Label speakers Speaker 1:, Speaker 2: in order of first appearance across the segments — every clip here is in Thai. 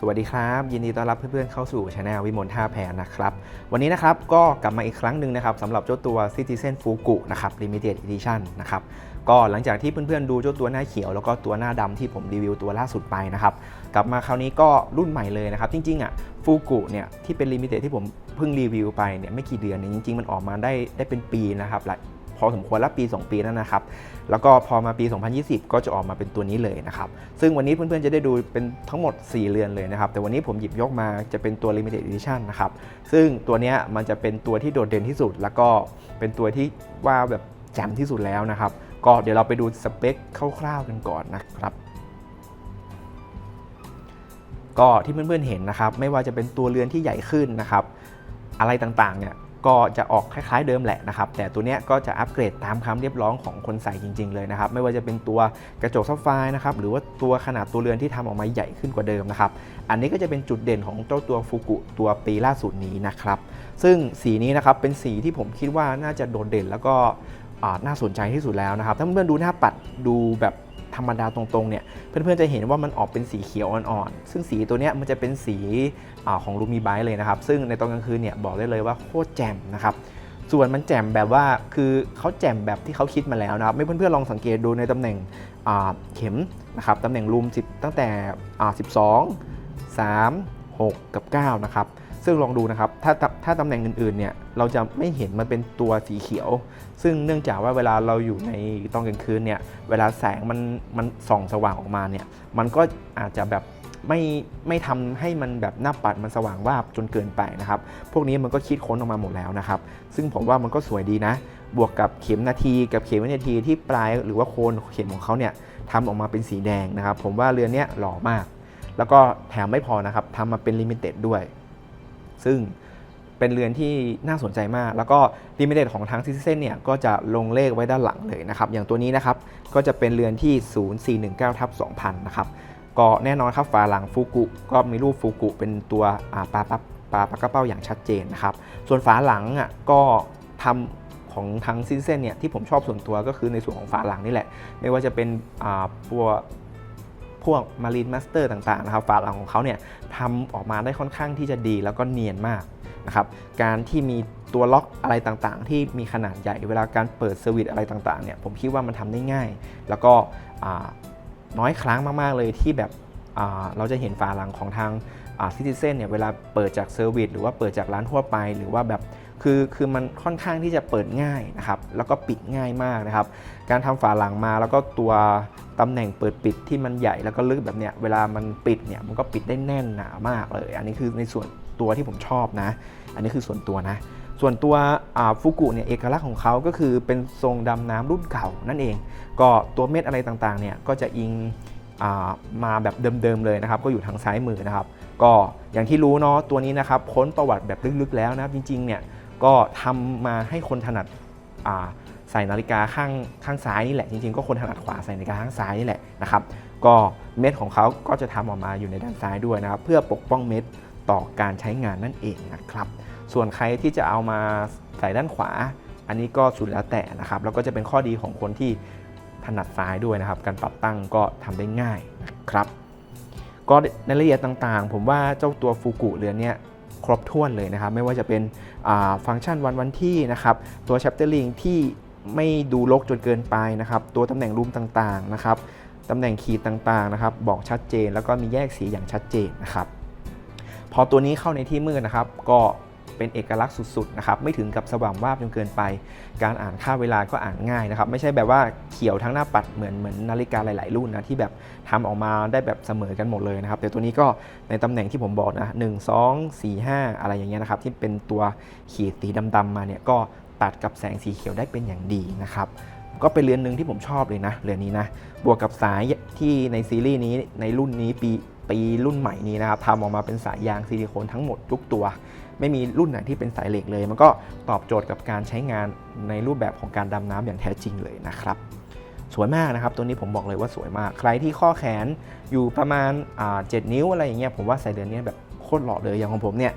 Speaker 1: สวัสดีครับ ยินดีต้อนรับเพื่อนๆเข้าสู่ช anel วิมลท่าแพนะครับ วันนี้นะครับก็กลับมาอีกครั้งหนึ่งนะครับสำหรับเจ้าตัว Citizen Fugu นะครับ Limited Edition นะครับก็หลังจากที่เพื่อนๆดูเจ้าตัวหน้าเขียว แล้วก็ตัวหน้าดำที่ผมรีวิวตัวล่าสุดไปนะครับ กลับมาคราวนี้ก็รุ่นใหม่เลยนะครับ จริงๆอะฟูกุเนี่ยที่เป็น Limited ที่ผมเพิ่งรีวิวไปเนี่ยไม่กี่เดือนเนี่ยจริงๆ มันออกมาได้ได้เป็นปีนะครับหลย พอสมควรแล้วปี 2 ปีแล้วนะครับ แล้วก็พอมาปี 2020 ก็จะออกมาเป็นตัวนี้เลยนะครับ ซึ่งวันนี้เพื่อนๆจะได้ดูเป็นทั้งหมด 4 เรือนเลยนะครับ แต่วันนี้ผมหยิบยกมาจะเป็นตัว Limited Edition นะครับ ซึ่งตัวนี้มันจะเป็นตัวที่โดดเด่นที่สุด แล้วก็เป็นตัวที่ว่าแบบแจ่มที่สุดแล้วนะครับ ก็เดี๋ยวเราไปดูสเปคคร่าวๆกันก่อนนะครับก็ที่เพื่อนๆเห็นนะครับ ไม่ว่าจะเป็นตัวเรือนที่ใหญ่ขึ้นนะครับ อะไรต่างๆเนี่ย ก็จะออกคล้ายๆเดิมแหละนะครับ แต่ตัวเนี้ยก็จะอัปเกรดตามคำเรียบร้องของคนใส่จริง ๆ เลยนะครับ ไม่ว่าจะเป็นตัวกระจกซับไฟนะครับ หรือว่าตัวขนาดตัวเรือนที่ทำออกมาใหญ่ขึ้นกว่าเดิมนะครับ อันนี้ก็จะเป็นจุดเด่นของเจ้าตัวฟูกุตัวปีล่าสุดนี้นะครับ ซึ่งสีนี้นะครับเป็นสีที่ผมคิดว่าน่าจะโดดเด่นแล้วก็น่าสนใจที่สุดแล้วนะครับ ถ้าเพื่อนๆดูหน้าปัดดูแบบ ธรรมดาตรงๆเนี่ยเพื่อนๆจะเห็นว่ามันออกเป็นสีเขียวอ่อนๆซึ่งสีตัวเนี้ยมันจะเป็นสีอของลูมิไบเลยนะครับ ซึ่งในตอนกลางคืนเนี่ยบอกได้เลยว่าโคตรแจ่มนะครับส่วนมันแจ่มแบบว่าคือเขาแจ่มแบบที่เขาคิดมาแล้วนะครับไม่เพื่อนๆลองสังเกตดูในตำแหน่งเข็มนะครับตำแหน่งรูม10ตั้งแต่อ่า12 3 6 กับ 9 นะครับ ซึ่งลองดูนะครับ ถ้าถ้าตำแหน่งอื่นๆเนี่ยเราจะไม่เห็นมันเป็นตัวสีเขียว ซึ่งเนื่องจากว่าเวลาเราอยู่ในตอนกลางคืนเนี่ยเวลาแสงมันมันส่องสว่างออกมาเนี่ยมันก็อาจจะแบบไม่ไม่ทำให้มันแบบหน้าปัดมันสว่างวาบจนเกินไปนะครับ พวกนี้มันก็คิดค้นออกมาหมดแล้วนะครับ ซึ่งผมว่ามันก็สวยดีนะ บวกกับเข็มนาทีกับเข็มวินาทีที่ปลายหรือว่าโคนเข็มของเขาเนี่ยทำออกมาเป็นสีแดงนะครับ ผมว่าเรือนเนี้ยหล่อมาก แล้วก็แถมไม่พอนะครับทำมาเป็นลิมิเต็ดด้วย ซึ่งเป็นเรือนที่น่าสนใจมาก แล้วก็ลิมิเต็ดของทางซิเซนเนี่ยก็จะลงเลขไว้ด้านหลังเลยนะครับ อย่างตัวนี้นะครับก็จะเป็นเรือนที่ 0419ทับ2000 นะครับก็แน่นอนครับฝาหลังฟูกุก็มีรูปฟูกุเป็นตัวปลาปลาปลาปลากระเป้าอย่างชัดเจนนะครับ ส่วนฝาหลังอะก็ทำของทางซินเซนเนี่ยที่ผมชอบส่วนตัวก็คือในส่วนของฝาหลังนี่แหละ ไม่ว่าจะเป็นตัว พวกมารีนมาสเตอร์ต่างๆนะครับฝาหลังของเขาเนี่ยทำออกมาได้ค่อนข้างที่จะดีแล้วก็เนียนมากนะครับการที่มีตัวล็อกอะไรต่างๆ ที่มีขนาดใหญ่ เวลาการเปิดเซอร์วิสอะไรต่างๆเนี่ยผมคิดว่ามันทำได้ง่าย แล้วก็น้อยครั้งมากๆเลยที่แบบเราจะเห็นฝาหลังของทางซิติเซนเนี่ยเวลาเปิดจากเซอร์วิสหรือว่าเปิดจากร้านทั่วไปหรือว่าแบบคือคือมันค่อนข้างที่จะเปิดง่ายนะครับแล้วก็ปิดง่ายมากนะครับ การทำฝาหลังมาแล้วก็ตัว ตำแหน่งเปิดปิดที่มันใหญ่แล้วก็ลึกแบบเนี้ยเวลามันปิดเนี่ยมันก็ปิดได้แน่นหนามากเลย อันนี้คือในส่วนตัวที่ผมชอบนะ อันนี้คือส่วนตัวนะ ส่วนตัวฟูกุเนี่ยเอกลักษณ์ของเขาก็คือเป็นทรงดำน้ำรุ่นเก่านั่นเอง ก็ตัวเม็ดอะไรต่างๆเนี่ยก็จะอิงอมาแบบเดิมๆเลยนะครับ ก็อยู่ทางซ้ายมือนะครับ ก็อย่างที่รู้เนาะตัวนี้นะครับค้นประวัติแบบลึกๆแล้วนะครับจริงๆเนี่ยก็ทำมาให้คนถนัดอ่า ส่นาฬิกาข้างข้างซ้ายนี่แหละ จริงๆ ก็คนถนัดขวาใส่นาฬิกาข้างซ้ายนี่แหละนะครับ ก็เม็ดของเขาก็จะทำออกมาอยู่ในด้านซ้ายด้วยนะครับ เพื่อปกป้องเม็ดต่อการใช้งานนั่นเองนะครับ ส่วนใครที่จะเอามาใส่ด้านขวา อันนี้ก็สุดแล้วแต่นะครับ แล้วก็จะเป็นข้อดีของคนที่ถนัดซ้ายด้วยนะครับ การปรับตั้งก็ทำได้ง่ายนะครับก็ในรายละเอียดต่างๆ ผมว่าเจ้าตัวฟูกุเรือนเนี้ยครบถ้วนเลยนะครับ ไม่ว่าจะเป็นอ่าฟังก์ชันวันวันที่นะครับ ตัว chaptering ที่ ไม่ดูรกจนเกินไปนะครับ ตัวตำแหน่งรูมต่างๆนะครับตำแหน่งขีดต่างๆนะครับ บอกชัดเจนแล้วก็มีแยกสีอย่างชัดเจนนะครับ พอตัวนี้เข้าในที่มืดนะครับ ก็เป็นเอกลักษณ์สุดๆนะครับไม่ถึงกับสว่างวาบจนเกินไป การอ่านค่าเวลาก็อ่านง่ายนะครับ ไม่ใช่แบบว่าเขียวทั้งหน้าปัดเหมือนเหมือนนาฬิกาหลาย ๆ รุ่นนะที่แบบทำออกมาได้แบบเสมอกันหมดเลยนะครับ แต่ตัวนี้ก็ในตำแหน่งที่ผมบอกนะ1 2 4 5องสี่ห้าอะไรอย่างเงี้ยนะครับ ที่เป็นตัวขีดสีดำๆมาเนี่ยก็ ตัดกับแสงสีเขียวได้เป็นอย่างดีนะครับก็เป็นเรือนหนึ่งที่ผมชอบเลยนะเรือนนี้นะบวกกับสายที่ในซีรีส์นี้ในรุ่นนี้ปีปีรุ่นใหม่นี้นะครับทำออกมาเป็นสายยางซิลิโคนทั้งหมดทุกตัว ไม่มีรุ่นไหนที่เป็นสายเหล็กเลย มันก็ตอบโจทย์กับการใช้งานในรูปแบบของการดำน้ำอย่างแท้จริงเลยนะครับสวยมากนะครับ ตัวนี้ผมบอกเลยว่าสวยมาก ใครที่ข้อแขนอยู่ประมาณอ่า7นิ้วอะไรอย่างเงี้ยผมว่าใส่เรือนนี้แบบโคตรหล่อเลยอย่างของผมเนี่ย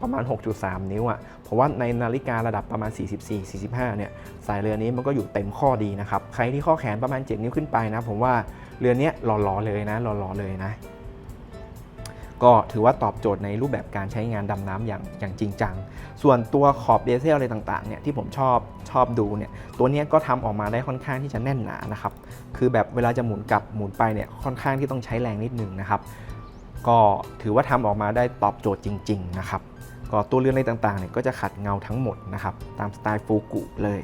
Speaker 1: ประมาณ 6.3 นิ้วอะ่ะเพราะว่าในนาฬิการะดับประมาณ 44 45 เนี่ยสายเรือนี้มันก็อยู่เต็มข้อดีนะครับ ใครที่ข้อแขนประมาณ 7 นิ้วขึ้นไปนะ ผมว่าเรือนี้หล่อๆเลยนะหล่อๆเลยนะ ก็ถือว่าตอบโจทย์ในรูปแบบการใช้งานดำน้ำอย่างอย่างจริงจัง ส่วนตัวขอบเดเซลอะไรต่างๆเนี่ยที่ผมชอบชอบดูเนี่ยตัวนี้ก็ทำออกมาได้ค่อนข้างที่จะแน่นหนานะครับ คือแบบเวลาจะหมุนกลับหมุนไปเนี่ยค่อนข้างที่ต้องใช้แรงนิดนึงนะครับ ก็ถือว่าทำออกมาได้ตอบโจทย์จริง ๆ นะครับ ก็ตัวเรือนอะไรต่างๆเนี่ยก็จะขัดเงาทั้งหมดนะครับ ตามสไตล์ฟูกุเลย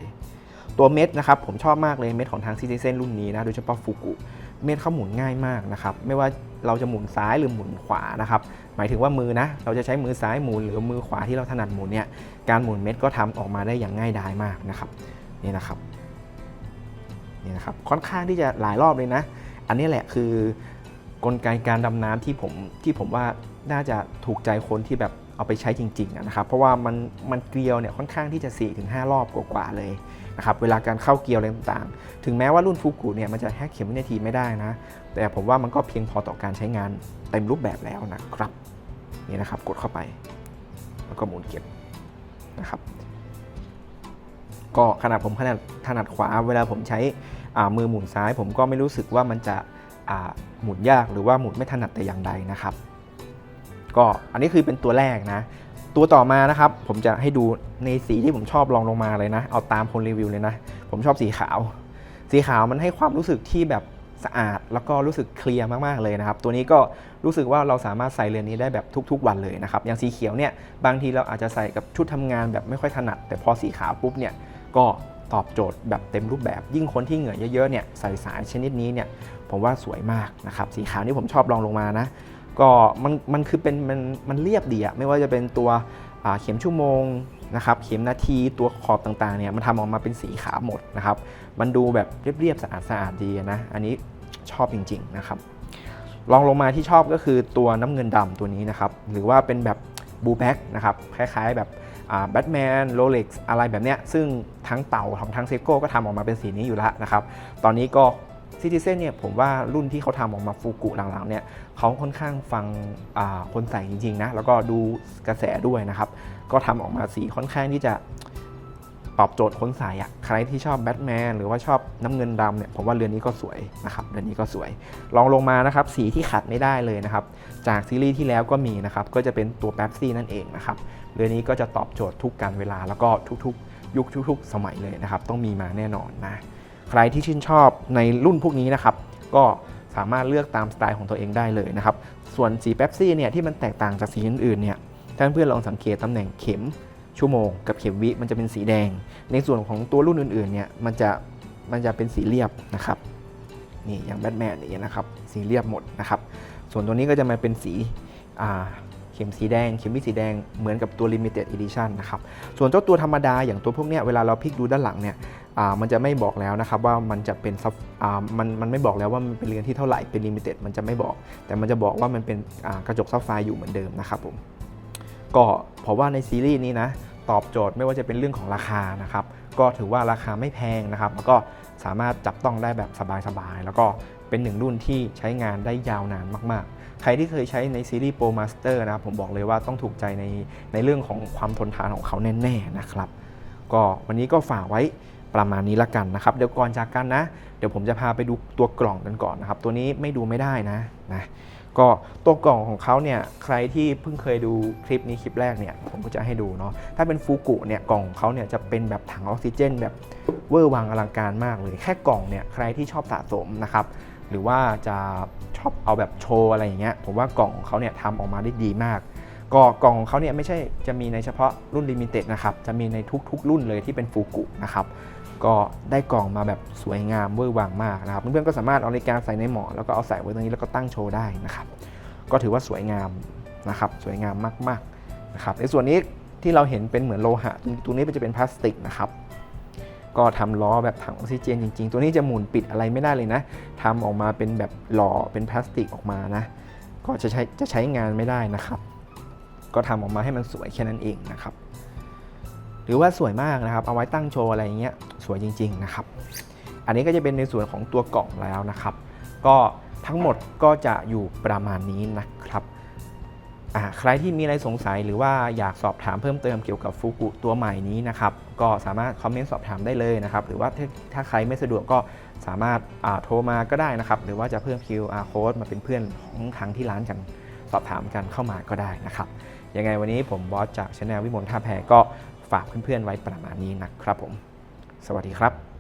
Speaker 1: ตัวเม็ดนะครับผมชอบมากเลยเม็ดของทางซิติเซนรุ่นนี้นะโดยเฉพาะฟูกุเม็ดเขาหมุนง่ายมากนะครับ ไม่ว่าเราจะหมุนซ้ายหรือหมุนขวานะครับ หมายถึงว่ามือนะ เราจะใช้มือซ้ายหมุนหรือมือขวาที่เราถนัดหมุนเนี่ย การหมุนเม็ดก็ทำออกมาได้อย่างง่ายดายมากนะครับ นี่นะครับ นี่นะครับ ค่อนข้างที่จะหลายรอบเลยนะ อันนี้แหละคือ กลไกการดำน้ำที่ผมที่ผมว่าน่าจะถูกใจคนที่แบบเอาไปใช้จริงๆนะครับเพราะว่ามันมันเกลียวเนี่ยค่อนข้างที่จะ 4-5 รอบกว่าๆเลยนะครับเวลาการเข้าเกลียวอะไรต่างๆ ถึงแม้ว่ารุ่นฟูกุเนี่ยมันจะแฮกเข็มวินาทีไม่ได้นะ แต่ผมว่ามันก็เพียงพอต่อการใช้งานเต็มรูปแบบแล้วนะครับนี่นะครับกดเข้าไป แล้วก็หมุนเก็บนะครับ ก็ขนาดผมขนาดถนัดขวาเวลาผมใช้อ่ามือหมุนซ้าย ผมก็ไม่รู้สึกว่ามันจะ หมุนยากหรือว่าหมุนไม่ถนัดแต่อย่างใดนะครับ ก็อันนี้คือเป็นตัวแรกนะ ตัวต่อมานะครับ ผมจะให้ดูในสีที่ผมชอบลองลงมาเลยนะ เอาตามคนรีวิวเลยนะ ผมชอบสีขาว สีขาวมันให้ความรู้สึกที่แบบสะอาดแล้วก็รู้สึกเคลียร์มาก ๆ เลยนะครับ ตัวนี้ก็รู้สึกว่าเราสามารถใส่เรือนนี้ได้แบบทุก ๆ วันเลยนะครับ อย่างสีเขียวเนี่ยบางทีเราอาจจะใส่กับชุดทำงานแบบไม่ค่อยถนัด แต่พอสีขาวปุ๊บเนี่ยก็ ตอบโจทย์แบบเต็มรูปแบบ ยิ่งคนที่เหงื่อเยอะๆเนี่ยใส่สายชนิดนี้เนี่ยผมว่าสวยมากนะครับสีขาวนี่ผมชอบลองลงมานะก็มันมันคือเป็นมันมันเรียบดีอะไม่ว่าจะเป็นตัวเข็มชั่วโมงนะครับเข็มนาทีตัวขอบต่างๆเนี่ยมันทำออกมาเป็นสีขาวหมดนะครับมันดูแบบเรียบๆสะอาดสะอาดดีนะอันนี้ชอบจริงๆนะครับลองลงมาที่ชอบก็คือตัวน้ำเงินดำตัวนี้นะครับหรือว่าเป็นแบบบูแบ็กนะครับคล้ายๆแบบ แบทแมนโรเล็กซ์อะไรแบบเนี้ยซึ่งทั้งเต่าของทั้งเซโก้ก็ทำออกมาเป็นสีนี้อยู่แล้วนะครับ ตอนนี้ก็ซิติเซนเนี่ยผมว่ารุ่นที่เขาทำออกมาฟูกุหลังๆเนี่ยเขาค่อนข้างฟังคนใส่จริงๆนะแล้วก็ดูกระแสด้วยนะครับ ก็ทำออกมาสีค่อนข้างที่จะ ตอบโจทย์คนใส่อะใครที่ชอบแบทแมนหรือว่าชอบน้ำเงินดำเนี่ยผมว่าเรือนนี้ก็สวยนะครับเรือนนี้ก็สวย ลองลงมานะครับสีที่ขัดไม่ได้เลยนะครับจากซีรีส์ที่แล้วก็มีนะครับก็จะเป็นตัวแป๊บซี่นั่นเองนะครับเรือนนี้ก็จะตอบโจทย์ทุกการเวลาแล้วก็ทุกๆ ยุคทุกๆ สมัยเลยนะครับต้องมีมาแน่นอนนะใครที่ชื่นชอบในรุ่นพวกนี้นะครับก็สามารถเลือกตามสไตล์ของตัวเองได้เลยนะครับส่วนสีเป๊ปซี่เนี่ยที่มันแตกต่างจากสีอื่นๆเนี่ยท่านเพื่อนลองสังเกตตำแหน่งเข็ม ชั่วโมง กับเข็มวิมันจะเป็นสีแดง ในส่วนของตัวรุ่นอื่นๆเนี่ยมันจะมันจะเป็นสีเรียบนะครับนี่อย่างแบทแมนอย่างเงี้ยนะครับสีเรียบหมดนะครับส่วนตัวนี้ก็จะมาเป็นสีเข็มสีแดง เข็มวิสีแดงเหมือนกับตัว Limited Edition นะครับ ส่วนเจ้าตัวธรรมดาอย่างตัวพวกเนี้ยเวลาเราพลิกดูด้านหลังเนี่ยมันจะไม่บอกแล้วนะครับว่ามันจะเป็นซับมันมันไม่บอกแล้วว่ามันเป็นเรือนที่เท่าไหร่เป็น Limited มันจะไม่บอก แต่มันจะบอกว่ามันเป็นกระจกซับไฟอยู่เหมือนเดิมนะครับผม ก็เพราะว่าในซีรีส์นี้นะตอบโจทย์ไม่ว่าจะเป็นเรื่องของราคานะครับก็ถือว่าราคาไม่แพงนะครับ แล้วก็สามารถจับต้องได้แบบสบายๆแล้วก็เป็นหนึ่งรุ่นที่ใช้งานได้ยาวนานมากๆ ใครที่เคยใช้ในซีรีส์ Pro Master นะครับผมบอกเลยว่าต้องถูกใจในในเรื่องของความทนทานของเขาแน่ๆนะครับ ก็วันนี้ก็ฝากไว้ประมาณนี้ละกันนะครับเดี๋ยวก่อนจากกันนะ เดี๋ยวผมจะพาไปดูตัวกล่องกันก่อนนะครับ ตัวนี้ไม่ดูไม่ได้นะนะ ก็ตัวกล่องของเขาเนี่ยใครที่เพิ่งเคยดูคลิปนี้คลิปแรกเนี่ยผมก็จะให้ดูเนาะถ้าเป็นฟูกุเนี่ยกล่องของเขาเนี่ยจะเป็นแบบถังออกซิเจน แบบเวอร์วังอลังการมากเลยแค่กล่องเนี่ยใครที่ชอบสะสมนะครับหรือว่าจะชอบเอาแบบโชว์อะไรอย่างเงี้ยผมว่ากล่องของเขาเนี่ยทำออกมาได้ดีมากก็กล่องของเขาเนี่ยไม่ใช่จะมีในเฉพาะรุ่นลิมิเต็ดนะครับจะมีในทุกๆ รุ่นเลยที่เป็นฟูกุนะครับ ก็ได้กล่องมาแบบสวยงามเวอร์วังมากนะครับ เพื่อนๆก็สามารถเอานาฬิกาใส่ในหมอนแล้วก็เอาใส่ไว้ตรงนี้แล้วก็ตั้งโชว์ได้นะครับ ก็ถือว่าสวยงามนะครับ สวยงามมากๆนะครับ ในส่วนนี้ที่เราเห็นเป็นเหมือนโลหะตรงตรงนี้มันจะเป็นพลาสติกนะครับ ก็ทำล้อแบบถังออกซิเจนจริง ๆ ตัวนี้จะหมุนปิดอะไรไม่ได้เลยนะทำออกมาเป็นแบบหล่อเป็นพลาสติกออกมานะ ก็จะใช้จะใช้งานไม่ได้นะครับ ก็ทำออกมาให้มันสวยแค่นั้นเองนะครับ หรือว่าสวยมากนะครับ เอาไว้ตั้งโชว์อะไรอย่างเงี้ยสวยจริง ๆ นะครับ อันนี้ก็จะเป็นในส่วนของตัวกล่องแล้วนะครับ ก็ทั้งหมดก็จะอยู่ประมาณนี้นะครับอ่าใครที่มีอะไรสงสัยหรือว่าอยากสอบถามเพิ่มเติมเกี่ยวกับฟูกุตัวใหม่นี้นะครับ ก็สามารถคอมเมนต์สอบถามได้เลยนะครับ หรือว่าถ้าถ้าใครไม่สะดวกก็สามารถอ่าโทรมาก็ได้นะครับ หรือว่าจะเพิ่ม QR code มาเป็นเพื่อนของทางที่ร้านกันสอบถามกันเข้ามาก็ได้นะครับ ยังไงวันนี้ผมบอสจากช anel วิมลท่าแพก็ ฝากเพื่อนๆไว้ประมาณนี้นะครับผม สวัสดีครับ